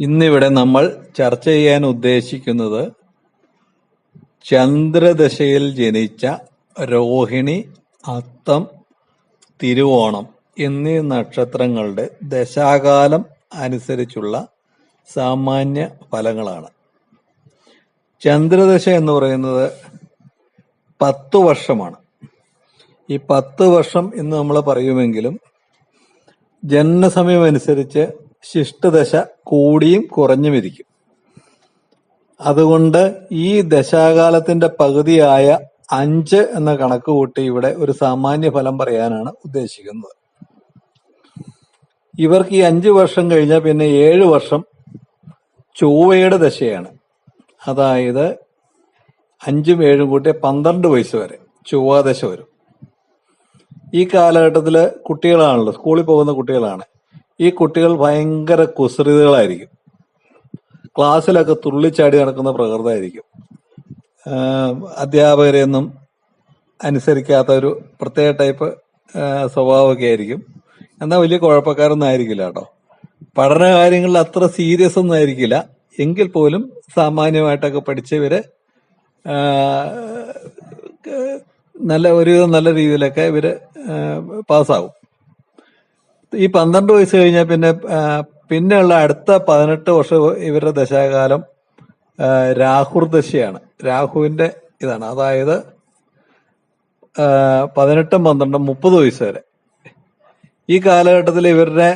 ഇന്നിവിടെ നമ്മൾ ചർച്ച ചെയ്യാൻ ഉദ്ദേശിക്കുന്നത് ചന്ദ്രദശയിൽ ജനിച്ച രോഹിണി അത്തം തിരുവോണം എന്നീ നക്ഷത്രങ്ങളുടെ ദശാകാലം അനുസരിച്ചുള്ള സാമാന്യ ഫലങ്ങളാണ്. ചന്ദ്രദശ എന്ന് പറയുന്നത് പത്തു വർഷമാണ്. ഈ പത്ത് വർഷം എന്ന് നമ്മൾ പറയുമെങ്കിലും ജനനസമയം അനുസരിച്ച് ശിഷ്ടദശ കൂടിയും കുറഞ്ഞും ഇരിക്കും. അതുകൊണ്ട് ഈ ദശാകാലത്തിന്റെ പകുതിയായ അഞ്ച് എന്ന കണക്ക് കൂട്ടി ഇവിടെ ഒരു സാമാന്യ ഫലം പറയാനാണ് ഉദ്ദേശിക്കുന്നത്. ഇവർക്ക് ഈ അഞ്ചു വർഷം കഴിഞ്ഞാൽ പിന്നെ ഏഴു വർഷം ചൊവ്വയുടെ ദശയാണ്. അതായത് അഞ്ചും ഏഴും കൂട്ടിയ പന്ത്രണ്ട് വയസ്സ് വരെ ചൊവ്വാദശ വരും. ഈ കാലഘട്ടത്തിൽ കുട്ടികളാണല്ലോ സ്കൂളിൽ പോകുന്ന കുട്ടികളാണ്. ഈ കുട്ടികൾ ഭയങ്കര കുസൃതികളായിരിക്കും. ക്ലാസ്സിലൊക്കെ തുള്ളിച്ചാടി നടക്കുന്ന പ്രകൃതമായിരിക്കും. അധ്യാപകരെയൊന്നും അനുസരിക്കാത്ത ഒരു പ്രത്യേക ടൈപ്പ് സ്വഭാവമൊക്കെ ആയിരിക്കും. എന്നാൽ വലിയ കുഴപ്പക്കാരൊന്നും ആയിരിക്കില്ല കേട്ടോ. പഠന കാര്യങ്ങളിൽ അത്ര സീരിയസ് ഒന്നും ആയിരിക്കില്ല. എങ്കിൽ പോലും സാമാന്യമായിട്ടൊക്കെ പഠിച്ചവര് നല്ല ഒരുവിധം നല്ല രീതിയിലൊക്കെ ഇവർ പാസ്സാവും. ഈ പന്ത്രണ്ട് വയസ്സ് കഴിഞ്ഞാൽ പിന്നെ പിന്നെയുള്ള അടുത്ത പതിനെട്ട് വർഷം ഇവരുടെ ദശാകാലം രാഹുർ ദശയാണ്. രാഹുവിന്റെ ഇതാണ്. അതായത് പതിനെട്ടും പന്ത്രണ്ടും മുപ്പത് വയസ്സ് വരെ. ഈ കാലഘട്ടത്തിൽ ഇവരുടെ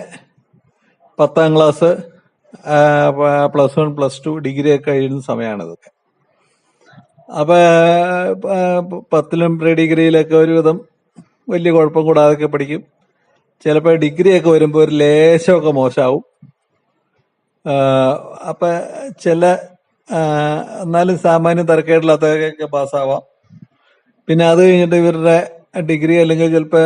പത്താം class plus one plus two degree ഒക്കെ കഴിയുന്ന സമയമാണ് ഇതൊക്കെ അപ്പൊ പത്തിലും പ്രീ ഡിഗ്രിയിലൊക്കെ ഒരുവിധം വലിയ കുഴപ്പം കൂടാതൊക്കെ പഠിക്കും. ചിലപ്പോൾ ഡിഗ്രി ഒക്കെ വരുമ്പോൾ ഒരു ലേശമൊക്കെ മോശമാവും അപ്പൊ ചില എന്നാലും സാമാന്യം തരക്കേടില്ലാത്തതൊക്കെ പാസ്സാവാം. പിന്നെ അത് കഴിഞ്ഞിട്ട് ഇവരുടെ ഡിഗ്രി അല്ലെങ്കിൽ ചിലപ്പോൾ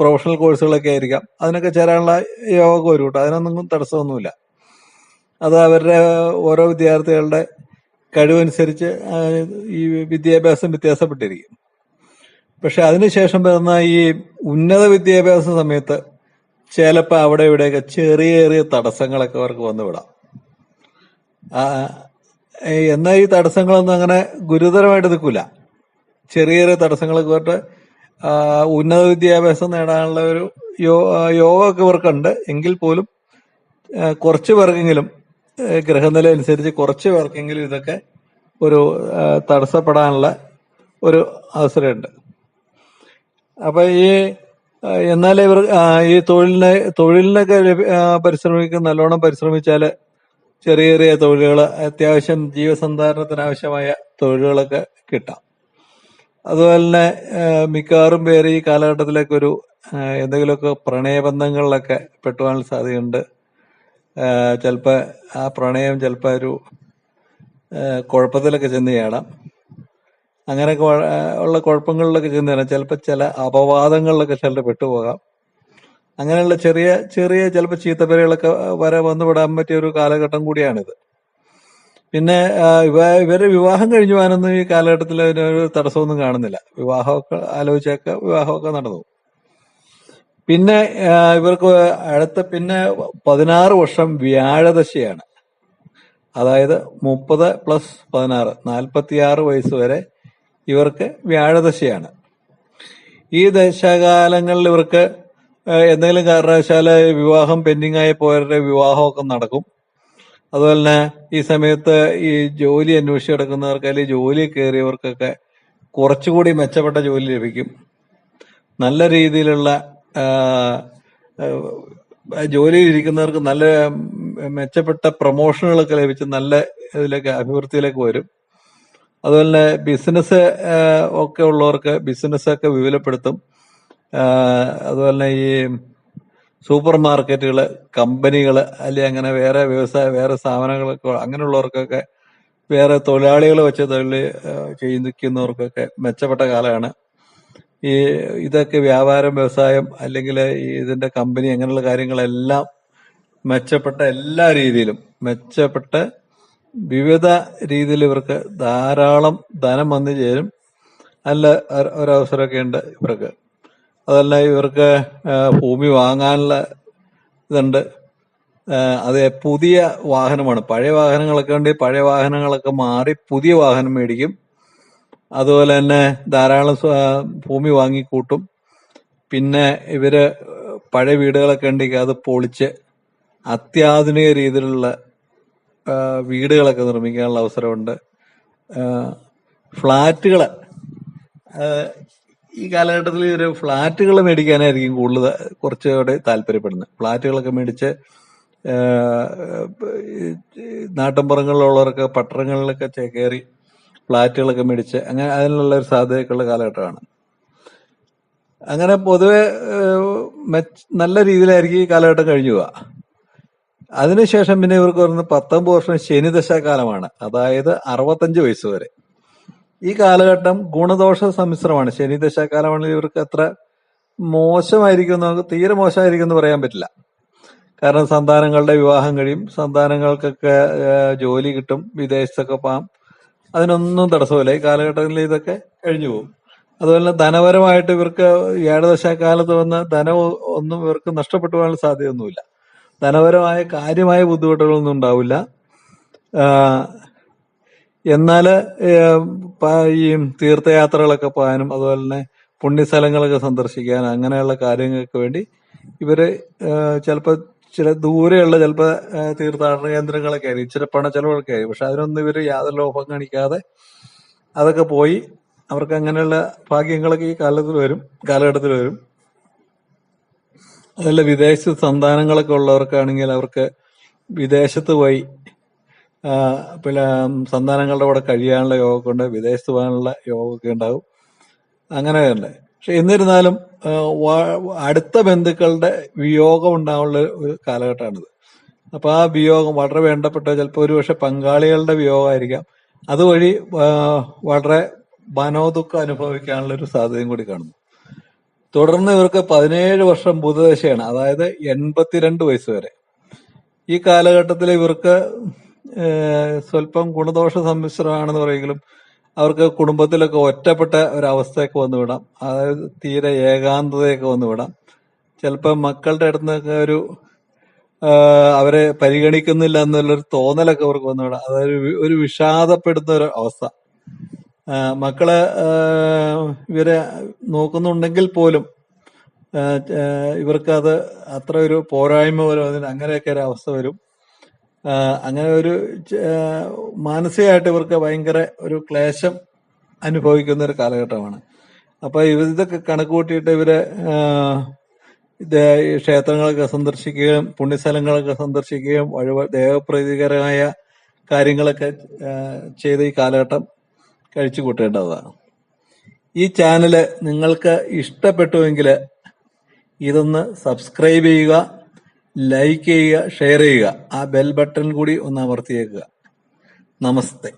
പ്രൊഫഷണൽ കോഴ്സുകളൊക്കെ ആയിരിക്കാം. അതിനൊക്കെ ചേരാനുള്ള യോഗം ഒരു കൂട്ടം. അതിനൊന്നും തടസ്സമൊന്നുമില്ല. അത് അവരുടെ ഓരോ വിദ്യാർത്ഥികളുടെ കഴിവനുസരിച്ച് ഈ വിദ്യാഭ്യാസം വ്യത്യാസപ്പെട്ടിരിക്കും. പക്ഷെ അതിനുശേഷം വരുന്ന ഈ ഉന്നത വിദ്യാഭ്യാസ സമയത്ത് ചിലപ്പോൾ അവിടെ ഇവിടെയൊക്കെ ചെറിയ ചെറിയ തടസ്സങ്ങളൊക്കെ അവർക്ക് വന്നു വിടാം. എന്നാൽ ഈ തടസ്സങ്ങളൊന്നും അങ്ങനെ ഗുരുതരമായിട്ട് നിൽക്കില്ല ചെറിയ ചെറിയ തടസ്സങ്ങളൊക്കെ ഇവരുടെ ഉന്നത വിദ്യാഭ്യാസം നേടാനുള്ള ഒരു യോ യോഗമൊക്കെ ഇവർക്കുണ്ട്. എങ്കിൽ പോലും കുറച്ച് പേർക്കെങ്കിലും ഗ്രഹനില അനുസരിച്ച് കുറച്ച് പേർക്കെങ്കിലും ഇതൊക്കെ ഒരു തടസ്സപ്പെടാനുള്ള ഒരു അവസരമുണ്ട്. അപ്പൊ ഈ എന്നാലേ ഇവർ ഈ തൊഴിലിനെ തൊഴിലിനൊക്കെ പരിശ്രമിക്കുന്ന നല്ലോണം പരിശ്രമിച്ചാൽ ചെറിയ ചെറിയ തൊഴിലുകൾ അത്യാവശ്യം ജീവസന്ധാരണത്തിന് ആവശ്യമായ തൊഴിലുകളൊക്കെ കിട്ടാം. അതുപോലെ തന്നെ മിക്കവാറും പേര് ഈ കാലഘട്ടത്തിലൊക്കെ ഒരു എന്തെങ്കിലുമൊക്കെ പ്രണയബന്ധങ്ങളിലൊക്കെ പെട്ടുപോകാൻ സാധ്യതയുണ്ട്. ചിലപ്പോൾ ആ പ്രണയം ചിലപ്പോൾ ഒരു കുഴപ്പത്തിലൊക്കെ ചെന്ന് ചാടാം അങ്ങനെയൊക്കെ ഉള്ള കുഴപ്പങ്ങളിലൊക്കെ ചെന്ന് ചിലപ്പോൾ ചില അപവാദങ്ങളിലൊക്കെ ചിലർ പെട്ടുപോകാം. അങ്ങനെയുള്ള ചെറിയ ചെറിയ ചിലപ്പോൾ ചീത്തപ്പേരുകളൊക്കെ വരെ വന്നുപെടാൻ പറ്റിയ ഒരു കാലഘട്ടം കൂടിയാണിത്. പിന്നെ ഇവർ വിവാഹം കഴിഞ്ഞു പോകാനൊന്നും ഈ കാലഘട്ടത്തിൽ ഒരു തടസ്സമൊന്നും കാണുന്നില്ല. വിവാഹമൊക്കെ ആലോചിച്ചൊക്കെ വിവാഹമൊക്കെ നടന്നു. പിന്നെ ഇവർക്ക് അടുത്ത പിന്നെ പതിനാറ് വർഷം വ്യാഴദശയാണ്. അതായത് മുപ്പത് പ്ലസ് പതിനാറ് നാൽപ്പത്തിയാറ് വയസ്സ് വരെ ഇവർക്ക് വ്യാഴദശയാണ്. ഈ ദശകാലങ്ങളിൽ ഇവർക്ക് എന്തെങ്കിലും കാരണവശാൽ വിവാഹം പെൻഡിങ് ആയി പോയവരുടെ വിവാഹമൊക്കെ നടക്കും. അതുപോലെ തന്നെ ഈ സമയത്ത് ഈ ജോലി അന്വേഷിച്ച് കിടക്കുന്നവർക്ക് അല്ലെങ്കിൽ ജോലി കയറിയവർക്കൊക്കെ കുറച്ചുകൂടി മെച്ചപ്പെട്ട ജോലി ലഭിക്കും. നല്ല രീതിയിലുള്ള ജോലിയിൽ ഇരിക്കുന്നവർക്ക് നല്ല മെച്ചപ്പെട്ട പ്രൊമോഷനുകളൊക്കെ ലഭിച്ച് നല്ല ഇതിലേക്ക് അഭിവൃദ്ധിയിലേക്ക് വരും. അതുപോലെ തന്നെ ബിസിനസ് ഒക്കെ ഉള്ളവർക്ക് ബിസിനസ് ഒക്കെ വിപുലപ്പെടുത്തും. അതുപോലെ തന്നെ ഈ സൂപ്പർ മാർക്കറ്റുകൾ കമ്പനികൾ അല്ലെങ്കിൽ അങ്ങനെ വേറെ വ്യവസായ വേറെ സ്ഥാപനങ്ങളൊക്കെ അങ്ങനെയുള്ളവർക്കൊക്കെ വേറെ തൊഴിലാളികൾ വെച്ച് തൊഴിൽ ചെയ്യുന്നവർക്കൊക്കെ മെച്ചപ്പെട്ട കാലമാണ്. ഈ ഇതൊക്കെ വ്യാപാരം വ്യവസായം അല്ലെങ്കിൽ ഇതിന്റെ കമ്പനി അങ്ങനെയുള്ള കാര്യങ്ങളെല്ലാം മെച്ചപ്പെട്ട എല്ലാ രീതിയിലും മെച്ചപ്പെട്ട വിവിധ രീതിയിൽ ഇവർക്ക് ധാരാളം ധനം വന്നു ചേരും. നല്ല ഒരു- ഒരവസരമൊക്കെ ഉണ്ട് ഇവർക്ക്. അതല്ല ഇവർക്ക് ഭൂമി വാങ്ങാനുള്ള ഇതുണ്ട്. അത് പുതിയ വാഹനമാണ്. പഴയ വാഹനങ്ങളൊക്കെ ഉണ്ട് പഴയ വാഹനങ്ങളൊക്കെ മാറി പുതിയ വാഹനം മേടിക്കും. അതുപോലെ തന്നെ ധാരാളം ഭൂമി വാങ്ങിക്കൂട്ടും. പിന്നെ ഇവർ പഴയ വീടുകളൊക്കെ ഉണ്ടെങ്കിൽ അത് പൊളിച്ച് അത്യാധുനിക രീതിയിലുള്ള വീടുകളൊക്കെ നിർമ്മിക്കാനുള്ള അവസരമുണ്ട്. ഫ്ലാറ്റുകൾ ഈ കാലഘട്ടത്തിൽ ഒരു ഫ്ളാറ്റുകൾ മേടിക്കാനായിരിക്കും കൂടുതൽ കുറച്ചുകൂടെ താല്പര്യപ്പെടുന്നത്. ഫ്ലാറ്റുകളൊക്കെ മേടിച്ച് നാട്ടിൻപുറങ്ങളിലുള്ളവർക്ക് പട്ടണങ്ങളിലൊക്കെ കയറി ഫ്ളാറ്റുകളൊക്കെ മേടിച്ച് അങ്ങനെ അതിനുള്ള ഒരു സാധ്യതയൊക്കെയുള്ള കാലഘട്ടമാണ്. അങ്ങനെ പൊതുവെ നല്ല രീതിയിലായിരിക്കും ഈ കാലഘട്ടം കഴിഞ്ഞു പോവുക. അതിനുശേഷം പിന്നെ ഇവർക്ക് വരുന്ന പത്തൊമ്പത് വർഷം ശനിദശ കാലമാണ് അതായത് അറുപത്തഞ്ച് വയസ്സ് വരെ. ഈ കാലഘട്ടം ഗുണദോഷ സമ്മിശ്രമാണ്. ശനിദശ കാലമാണെങ്കിൽ ഇവർക്ക് അത്ര മോശമായിരിക്കും നമുക്ക് തീരെ മോശമായിരിക്കും എന്ന് പറയാൻ പറ്റില്ല. കാരണം സന്താനങ്ങളുടെ വിവാഹം കഴിയും. സന്താനങ്ങൾക്കൊക്കെ ജോലി കിട്ടും. വിദേശത്തൊക്കെ പോകാം. അതിനൊന്നും തടസ്സമില്ല. ഈ കാലഘട്ടത്തിൽ ഇതൊക്കെ കഴിഞ്ഞു പോകും. അതുപോലെ തന്നെ ധനപരമായിട്ട് ഇവർക്ക് ഏഴദശാകാലത്ത് വന്ന ധനം ഒന്നും ഇവർക്ക് നഷ്ടപ്പെട്ടു പോകാനുള്ള സാധ്യതയൊന്നുമില്ല. ധനപരമായ കാര്യമായ ബുദ്ധിമുട്ടുകളൊന്നും ഉണ്ടാവില്ല. എന്നാൽ ഈ തീർത്ഥയാത്രകളൊക്കെ പോകാനും അതുപോലെ തന്നെ പുണ്യസ്ഥലങ്ങളൊക്കെ സന്ദർശിക്കാനും അങ്ങനെയുള്ള കാര്യങ്ങൾക്ക് വേണ്ടി ഇവർ ചിലപ്പോൾ ചില ദൂരെയുള്ള ചിലപ്പോൾ തീർത്ഥാടന കേന്ദ്രങ്ങളൊക്കെ ആയിരിക്കും. ഇച്ചിരി പണ ചെലവൊക്കെ ആയിരിക്കും. പക്ഷെ അതിനൊന്നും ഇവർ യാതൊരു ലോഭം കാണിക്കാതെ അതൊക്കെ പോയി അവർക്ക് അങ്ങനെയുള്ള ഭാഗ്യങ്ങളൊക്കെ ഈ കാലത്തിൽ വരും കാലഘട്ടത്തിൽ വരും. അതല്ല വിദേശ സന്താനങ്ങളൊക്കെ ഉള്ളവർക്കാണെങ്കിൽ അവർക്ക് വിദേശത്ത് പോയി പിന്നെ സന്താനങ്ങളുടെ കൂടെ കഴിയാനുള്ള യോഗമൊക്കെ ഉണ്ട് വിദേശത്ത് പോകാനുള്ള യോഗമൊക്കെ ഉണ്ടാവും. അങ്ങനെ തന്നെ പക്ഷെ എന്നിരുന്നാലും അടുത്ത ബന്ധുക്കളുടെ വിയോഗം ഉണ്ടാവുള്ള ഒരു കാലഘട്ടമാണിത്. അപ്പൊ ആ വിയോഗം വളരെ വേണ്ടപ്പെട്ട ചിലപ്പോൾ ഒരുപക്ഷെ പങ്കാളികളുടെ വിയോഗമായിരിക്കാം. അതുവഴി വളരെ മനോദുഃഖം അനുഭവിക്കാനുള്ള ഒരു സാധ്യതയും കൂടി കാണുന്നു. തുടർന്ന് ഇവർക്ക് പതിനേഴ് വർഷം ബുധദശയാണ് അതായത് എൺപത്തിരണ്ട് വയസ്സ് വരെ. ഈ കാലഘട്ടത്തിൽ ഇവർക്ക് സ്വല്പം ഗുണദോഷ സമ്മിശ്രമാണെന്ന് പറയുമെങ്കിലും അവർക്ക് കുടുംബത്തിലൊക്കെ ഒറ്റപ്പെട്ട ഒരവസ്ഥയൊക്കെ വന്നു വിടാം. അതായത് തീരെ ഏകാന്തതയൊക്കെ വന്നു വിടാം. ചിലപ്പോൾ മക്കളുടെ അടുത്ത് നിന്നൊക്കെ ഒരു അവരെ പരിഗണിക്കുന്നില്ല എന്നുള്ളൊരു തോന്നലൊക്കെ അവർക്ക് വന്നു വിടാം. അതായത് ഒരു വിഷാദപ്പെടുന്ന ഒരു അവസ്ഥ. മക്കൾ ഇവരെ നോക്കുന്നുണ്ടെങ്കിൽ പോലും ആഹ്, ആഹ്, ഇവർക്ക് അത് അത്ര ഒരു പോരായ്മ പോലെ അതിന് അങ്ങനെയൊക്കെ ഒരു അവസ്ഥ വരും. അങ്ങനെ ഒരു മാനസികമായിട്ട് ഇവർക്ക് ഭയങ്കര ഒരു ക്ലേശം അനുഭവിക്കുന്ന ഒരു കാലഘട്ടമാണ്. അപ്പൊ ഇവ- ഇതൊക്കെ കണക്ക് കൂട്ടിയിട്ട് ഇവർ ക്ഷേത്രങ്ങളൊക്കെ സന്ദർശിക്കുകയും പുണ്യസ്ഥലങ്ങളൊക്കെ സന്ദർശിക്കുകയും വഴിവ ദേവപ്രീതികരമായ കാര്യങ്ങളൊക്കെ ചെയ്ത ഈ കാലഘട്ടം കഴിച്ചു കൂട്ടേണ്ടതാണ്. ഈ ചാനൽ നിങ്ങൾക്ക് ഇഷ്ടപ്പെട്ടുവെങ്കിൽ ഇതൊന്ന് സബ്സ്ക്രൈബ് ചെയ്യുക ലൈക്ക് ചെയ്യുക ഷെയർ ചെയ്യുക. ആ ബെൽ ബട്ടൺ കൂടി ഒന്ന് അമർത്തിയേക്കുക. നമസ്തേ.